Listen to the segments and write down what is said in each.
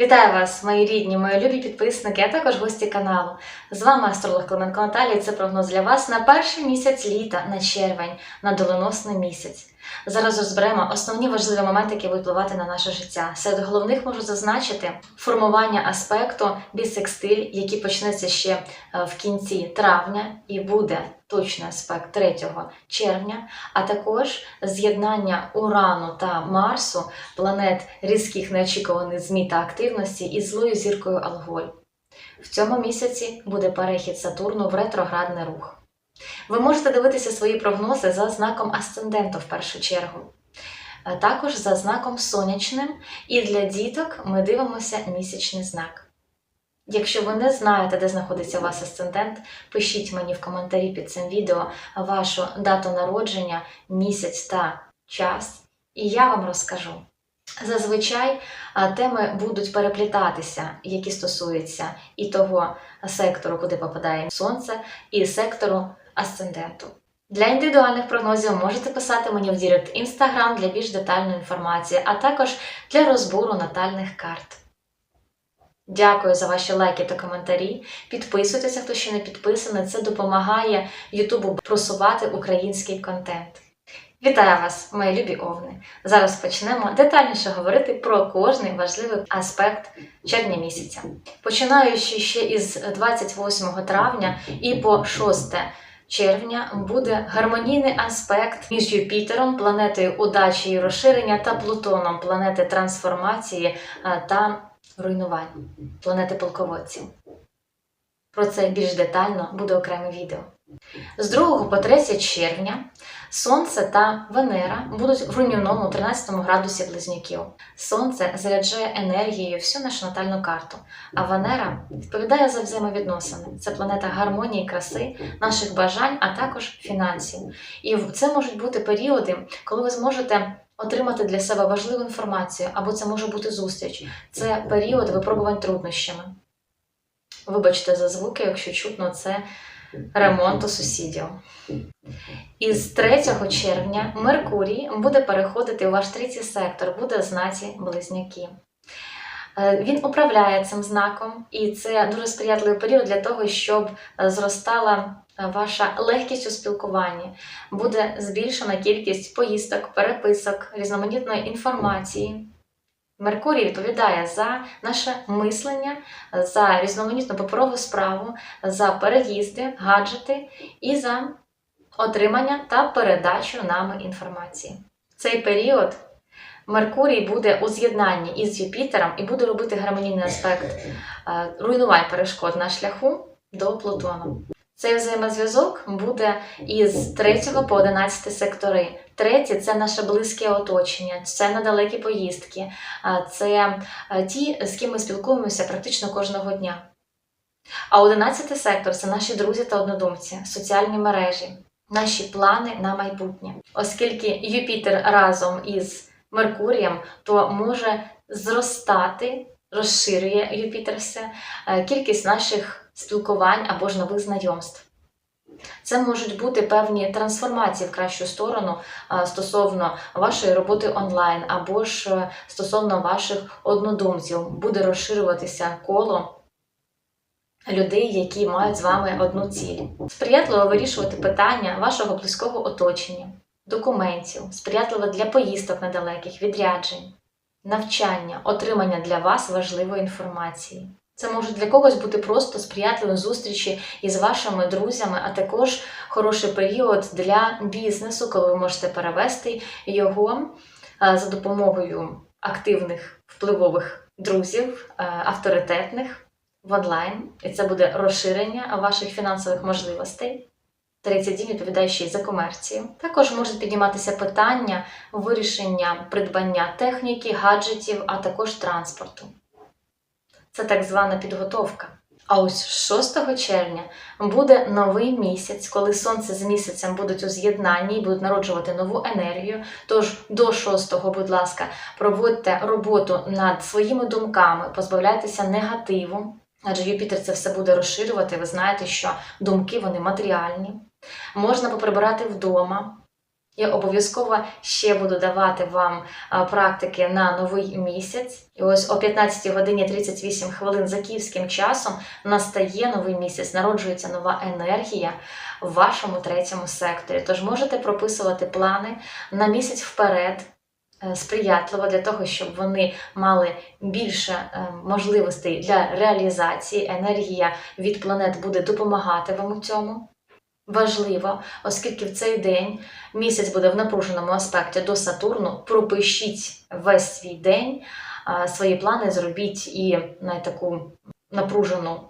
Вітаю вас, мої рідні, мої любі підписники, а також гості каналу. З вами астролог Клименко Наталія. Це прогноз для вас на перший місяць літа, на червень, на доленосний місяць. Зараз розберемо основні важливі моменти, які будуть впливати на наше життя. Серед головних можу зазначити формування аспекту бісекстиль, який почнеться ще е, в кінці травня і буде точний аспект 3 червня, а також з'єднання Урану та Марсу, планет різких неочікуваних змін та активності із злою зіркою Алголь. В цьому місяці буде перехід Сатурну в ретроградний рух. Ви можете дивитися свої прогнози за знаком асценденту в першу чергу, також за знаком сонячним, і для діток ми дивимося місячний знак. Якщо ви не знаєте, де знаходиться у вас асцендент, пишіть мені в коментарі під цим відео вашу дату народження, місяць та час, і я вам розкажу. Зазвичай теми будуть переплітатися, які стосуються і того сектору, куди попадає сонце, і сектору асценденту. Для індивідуальних прогнозів можете писати мені в Дірект Інстаграм для більш детальної інформації, а також для розбору натальних карт. Дякую за ваші лайки та коментарі. Підписуйтеся, хто ще не підписаний. Це допомагає Ютубу просувати український контент. Вітаю вас, мої любі овни! Зараз почнемо детальніше говорити про кожний важливий аспект червня місяця. Починаючи ще із 28 травня і по 6 червня буде гармонійний аспект між Юпітером, планетою удачі і розширення, та Плутоном, планети трансформації та руйнувань, планети полководців. Про це більш детально буде окреме відео. З 2 по 3 червня Сонце та Венера будуть в руйнівному 13 градусі близнюків. Сонце заряджає енергією всю нашу натальну карту, а Венера відповідає за взаємовідносини. Це планета гармонії, краси, наших бажань, а також фінансів. І це можуть бути періоди, коли ви зможете отримати для себе важливу інформацію, або це може бути зустріч. Це період випробувань труднощами. Вибачте за звуки, якщо чутно, це ремонт у сусідів. Із 3 червня Меркурій буде переходити у ваш третій сектор, буде знаці близняки. Е, Він управляє цим знаком, і це дуже сприятливий період для того, щоб е, зростала ваша легкість у спілкуванні, буде збільшена кількість поїздок, переписок, різноманітної інформації. Меркурій відповідає за наше мислення, за різноманітну паперову справу, за переїзди, гаджети і за отримання та передачу нами інформації. Цей період Меркурій буде у з'єднанні із Юпітером і буде робити гармонійний аспект е, руйнувань перешкод на шляху до Плутону. Цей взаємозв'язок буде із 3 по 11 сектори. Третє це наше близьке оточення, це недалекі поїздки, це е, ті, з ким ми спілкуємося практично кожного дня. А 11 сектор це наші друзі та однодумці, соціальні мережі, наші плани на майбутнє. Оскільки Юпітер разом із Меркурієм, то може зростати, розширює Юпітер все, е, кількість наших спілкувань або ж нових знайомств. Це можуть бути певні трансформації в кращу сторону стосовно вашої роботи онлайн, або ж е, стосовно ваших однодумців. Буде розширюватися коло людей, які мають з вами одну ціль. Сприятливо вирішувати питання вашого близького оточення, документів, сприятливо для поїздок недалеких, відряджень, навчання, отримання для вас важливої інформації. Це може для когось бути просто сприятливі зустрічі із вашими друзями, а також хороший період для бізнесу, коли ви можете перевести його е, за допомогою активних впливових друзів, е, авторитетних в онлайн. І це буде розширення ваших фінансових можливостей. 30 днів відповідає за комерцію. Також можуть підніматися питання вирішення придбання техніки, гаджетів, а також транспорту. Це так звана підготовка. А ось 6 червня буде новий місяць, коли сонце з місяцем будуть у з'єднанні і будуть народжувати нову енергію. Тож до 6-го, будь ласка, проводьте роботу над своїми думками, позбавляйтеся негативу, адже Юпітер це все буде розширювати. Ви знаєте, що думки вони матеріальні. Можна поприбирати вдома, Я обов'язково ще буду давати вам практики на новий місяць. І ось о 15 годині 38 хвилин за київським часом настає новий місяць, народжується нова енергія в вашому третьому секторі. Тож можете прописувати плани на місяць вперед. е, Сприятливо для того, щоб вони мали більше е, можливостей для реалізації. Енергія від планет буде допомагати вам у цьому. Важливо, оскільки в цей день місяць буде в напруженому аспекті до Сатурну, пропишіть весь свій день, свої плани зробіть і на таку напружену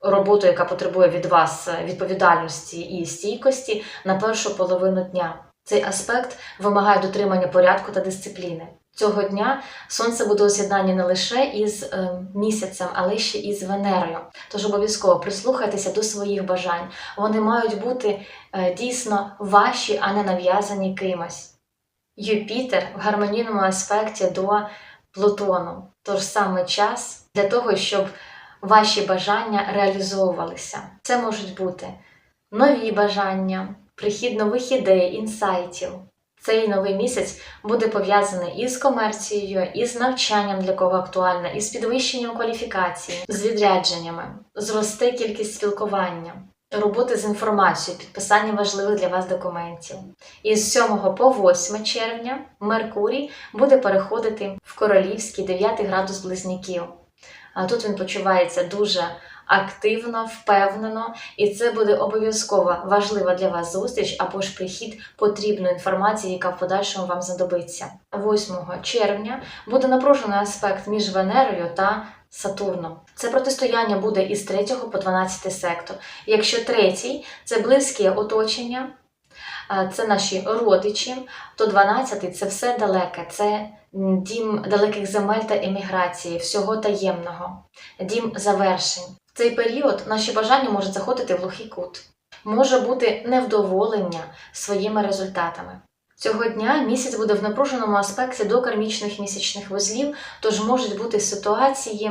роботу, яка потребує від вас відповідальності і стійкості на першу половину дня. Цей аспект вимагає дотримання порядку та дисципліни. Цього дня сонце буде у не лише із е, місяцем, але ще і з Венерою. Тож обов'язково прислухайтеся до своїх бажань. Вони мають бути е, дійсно ваші, а не нав'язані кимось. Юпітер в гармонійному аспекті до Плутону. Тож саме час для того, щоб ваші бажання реалізовувалися. Це можуть бути нові бажання, прихід нових ідей, інсайтів. Цей новий місяць буде пов'язаний із комерцією, із навчанням, для кого актуально, із підвищенням кваліфікації, з відрядженнями, зросте кількість спілкування, роботи з інформацією, підписання важливих для вас документів. Із 7 по 8 червня Меркурій буде переходити в королівський 9 градус близнюків. А тут він почувається дуже активно, впевнено, і це буде обов'язково важлива для вас зустріч або ж прихід потрібної інформації, яка в подальшому вам знадобиться. 8 червня буде напружений аспект між Венерою та Сатурном. Це протистояння буде із 3 по 12 сектор. Якщо третій це близьке оточення, це наші родичі, то 12 це все далеке, це дім далеких земель та еміграції, всього таємного, дім завершень. Цей період наші бажання можуть заходити в глухий кут. Може бути невдоволення своїми результатами. Цього дня місяць буде в напруженому аспекті до кармічних місячних вузлів, тож можуть бути ситуації,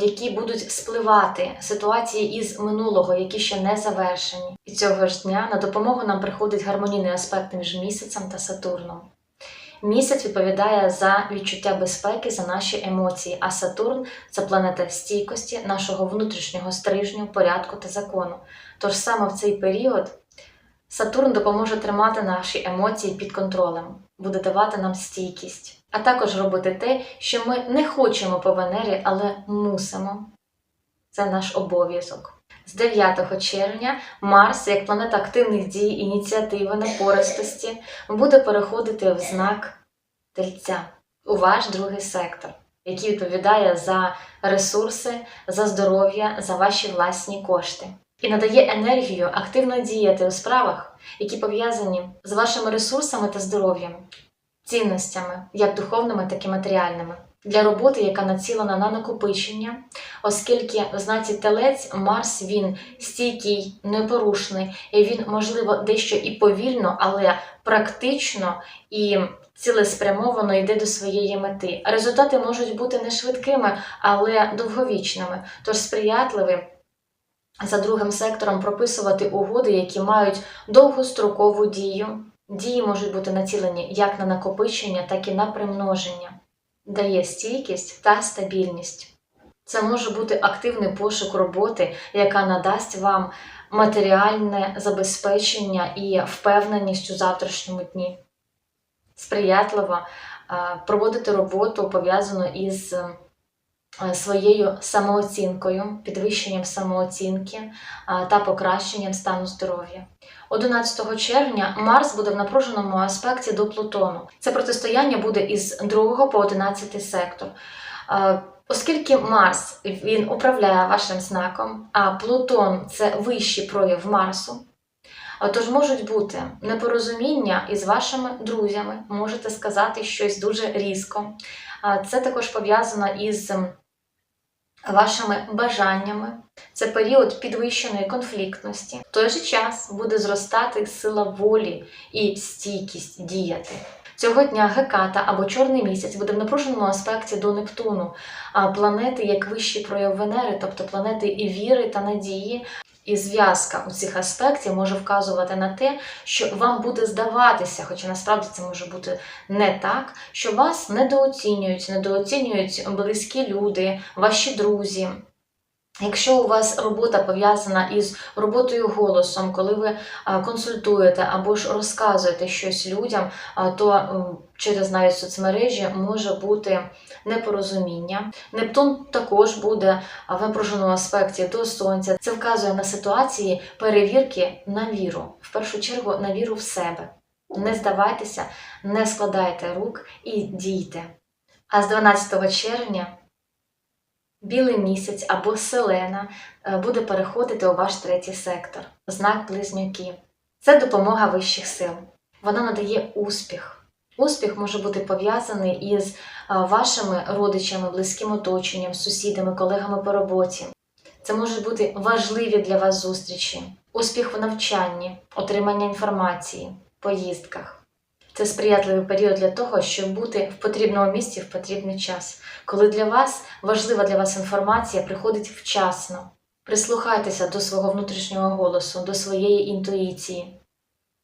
які будуть спливати, ситуації із минулого, які ще не завершені. І цього ж дня на допомогу нам приходить гармонійний аспект між місяцем та Сатурном. Місяць відповідає за відчуття безпеки, за наші емоції, а Сатурн це планета стійкості, нашого внутрішнього стрижню, порядку та закону. Тож саме в цей період Сатурн допоможе тримати наші емоції під контролем, буде давати нам стійкість, а також робити те, що ми не хочемо по Венері, але мусимо. Це наш обов'язок. З 9 червня Марс, як планета активних дій, ініціативи, напористості, буде переходити в знак Тельця у ваш другий сектор, який відповідає за ресурси, за здоров'я, за ваші власні кошти. І надає енергію активно діяти у справах, які пов'язані з вашими ресурсами та здоров'ям, цінностями, як духовними, так і матеріальними, для роботи, яка націлена на накопичення, оскільки в знаці телець Марс він стійкий, непорушний, і він, можливо, дещо і повільно, але практично і цілеспрямовано йде до своєї мети. Результати можуть бути не швидкими, але довговічними, тож сприятливі за другим сектором прописувати угоди, які мають довгострокову дію. Дії можуть бути націлені як на накопичення, так і на примноження, дає стійкість та стабільність. Це може бути активний пошук роботи, яка надасть вам матеріальне забезпечення і впевненість у завтрашньому дні. Сприятливо проводити роботу пов'язану із е, своєю самооцінкою, підвищенням самооцінки та покращенням стану здоров'я. 11 червня Марс буде в напруженому аспекті до Плутону. Це протистояння буде із 2 по 11 сектор. Оскільки Марс він управляє вашим знаком, а Плутон це вищий прояв Марсу, Тож можуть бути непорозуміння із вашими друзями, можете сказати щось дуже різко. Це також пов'язано із вашими бажаннями. Це період підвищеної конфліктності. В той же час буде зростати сила волі і стійкість діяти. Цього дня Геката або Чорний місяць буде в напруженому аспекті до Нептуну, а планети як вищий прояв Венери, тобто планети і віри та надії. І зв'язка у цих аспектів може вказувати на те, що вам буде здаватися, хоча насправді це може бути не так, що вас недооцінюють, недооцінюють близькі люди, ваші друзі. Якщо у вас робота пов'язана із роботою голосом, коли ви консультуєте або ж розказуєте щось людям, то через навіть соцмережі може бути непорозуміння. Нептун також буде в напруженому аспекті до сонця. Це вказує на ситуації перевірки на віру, в першу чергу на віру в себе. Не здавайтеся, не складайте рук і дійте. А з 12 червня білий місяць або селена е, буде переходити у ваш третій сектор, знак близнюки. Це допомога вищих сил. Вона надає успіх. Успіх може бути пов'язаний із е, вашими родичами, близьким оточенням, сусідами, колегами по роботі. Це можуть бути важливі для вас зустрічі, успіх в навчанні, отримання інформації, поїздках. Це сприятливий період для того, щоб бути в потрібному місці в потрібний час, коли для вас важлива для вас інформація приходить вчасно. Прислухайтеся до свого внутрішнього голосу, до своєї інтуїції,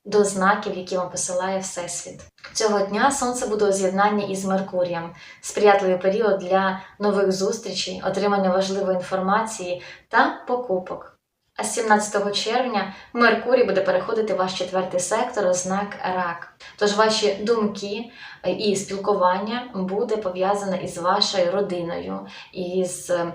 до знаків, які вам посилає Всесвіт. Цього дня Сонце буде у з'єднанні із Меркурієм, сприятливий період для нових зустрічей, отримання важливої інформації та покупок. А з 17 червня Меркурій буде переходити в ваш четвертий сектор, знак рак. Тож ваші думки і спілкування буде пов'язане із вашою родиною, із е,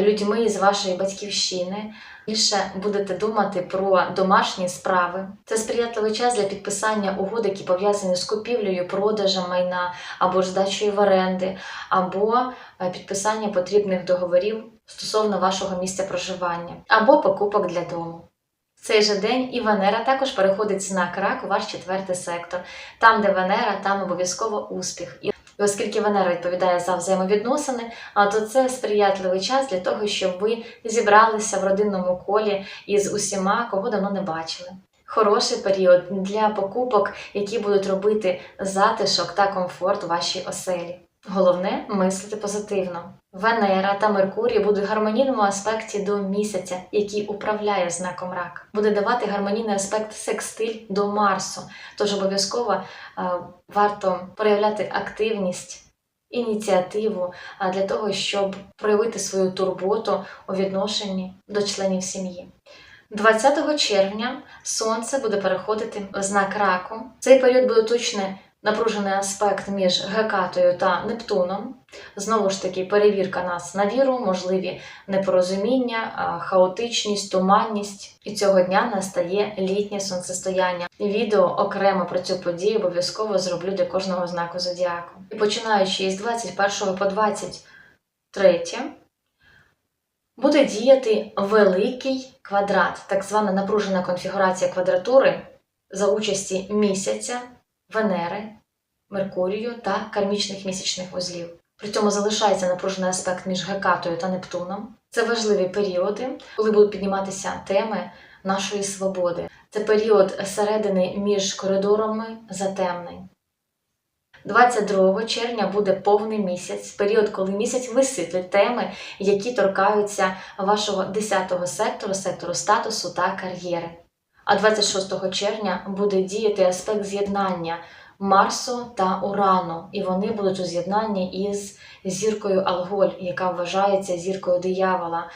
людьми із вашої батьківщини. Більше будете думати про домашні справи. Це сприятливий час для підписання угод, які пов'язані з купівлею, продажем майна або ж здачею в оренди, або е, підписання потрібних договорів стосовно вашого місця проживання, або покупок для дому. В цей же день і Венера також переходить знак рак у ваш четвертий сектор. Там, де Венера, там обов'язково успіх. І оскільки Венера відповідає за взаємовідносини, а то це сприятливий час для того, щоб ви зібралися в родинному колі із усіма, кого давно не бачили. Хороший період для покупок, які будуть робити затишок та комфорт у вашій оселі. Головне мислити позитивно. Венера та Меркурій будуть в гармонійному аспекті до місяця, який управляє знаком рак. Буде давати гармонійний аспект секстиль до Марсу. Тож обов'язково е, варто проявляти активність, ініціативу е, для того, щоб проявити свою турботу у відношенні до членів сім'ї. 20 червня сонце буде переходити в знак раку. Цей період буде точно напружений аспект між Гекатою та Нептуном. Знову ж таки, перевірка нас на віру, можливі непорозуміння, хаотичність, туманність. І цього дня настає літнє сонцестояння. Відео окремо про цю подію обов'язково зроблю для кожного знаку зодіаку. І починаючи із 21 по 23 буде діяти великий квадрат, так звана напружена конфігурація квадратури за участі місяця, Венери, Меркурію та кармічних місячних вузлів. При цьому залишається напружений аспект між Гекатою та Нептуном. Це важливі періоди, коли будуть підніматися теми нашої свободи. Це період середини між коридорами затемнень. 22 червня буде повний місяць, період, коли місяць висвітлить теми, які торкаються вашого 10-го сектору, сектору статусу та кар'єри. А 26 червня буде діяти аспект з'єднання Марсу та Урану, і вони будуть у з'єднанні із зіркою Алголь, яка вважається зіркою диявола.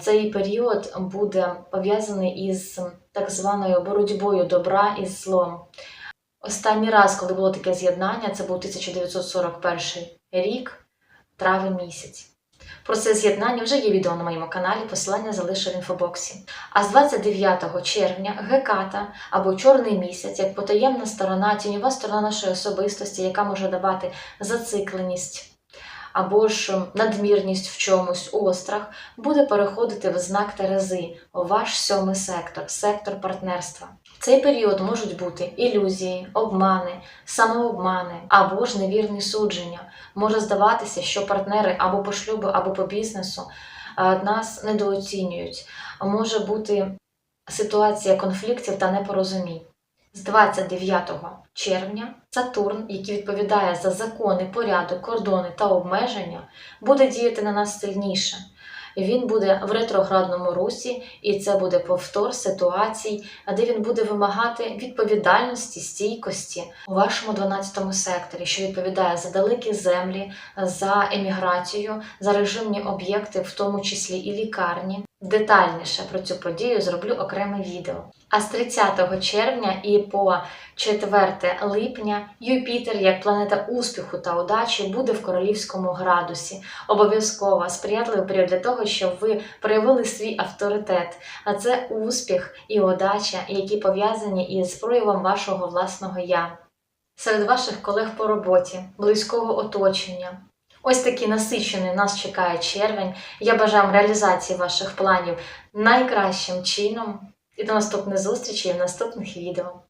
Цей період буде пов'язаний із так званою боротьбою добра із злом. Останній раз, коли було таке з'єднання, це був 1941 рік, травень місяць. Про це з'єднання вже є відео на моєму каналі, посилання залишу в інфобоксі. А з 29 червня Геката або Чорний місяць, як потаємна сторона, тіньова сторона нашої особистості, яка може давати зацикленість або ж надмірність в чомусь, острах, буде переходити в знак Терези, у ваш сьомий сектор, сектор партнерства. Цей період можуть бути ілюзії, обмани, самообмани або ж невірні судження. Може здаватися, що партнери або по шлюбу, або по бізнесу е, нас недооцінюють. Може бути ситуація конфліктів та непорозумінь. З 29 червня Сатурн, який відповідає за закони, порядок, кордони та обмеження, буде діяти на нас сильніше. Він буде в ретроградному русі, і це буде повтор ситуацій, де він буде вимагати відповідальності, стійкості у вашому 12 секторі, що відповідає за далекі землі, за еміграцію, за режимні об'єкти, в тому числі і лікарні. Детальніше про цю подію зроблю окреме відео. А з 30 червня і по 4 липня Юпітер, як планета успіху та удачі, буде в королівському градусі. Обов'язково сприятливий період для того, щоб ви проявили свій авторитет. А це успіх і удача, які пов'язані із проявом вашого власного я. Серед ваших колег по роботі, близького оточення. Ось такий насичений нас чекає червень. Я бажаю реалізації ваших планів найкращим чином. І до наступних зустрічей в наступних відео.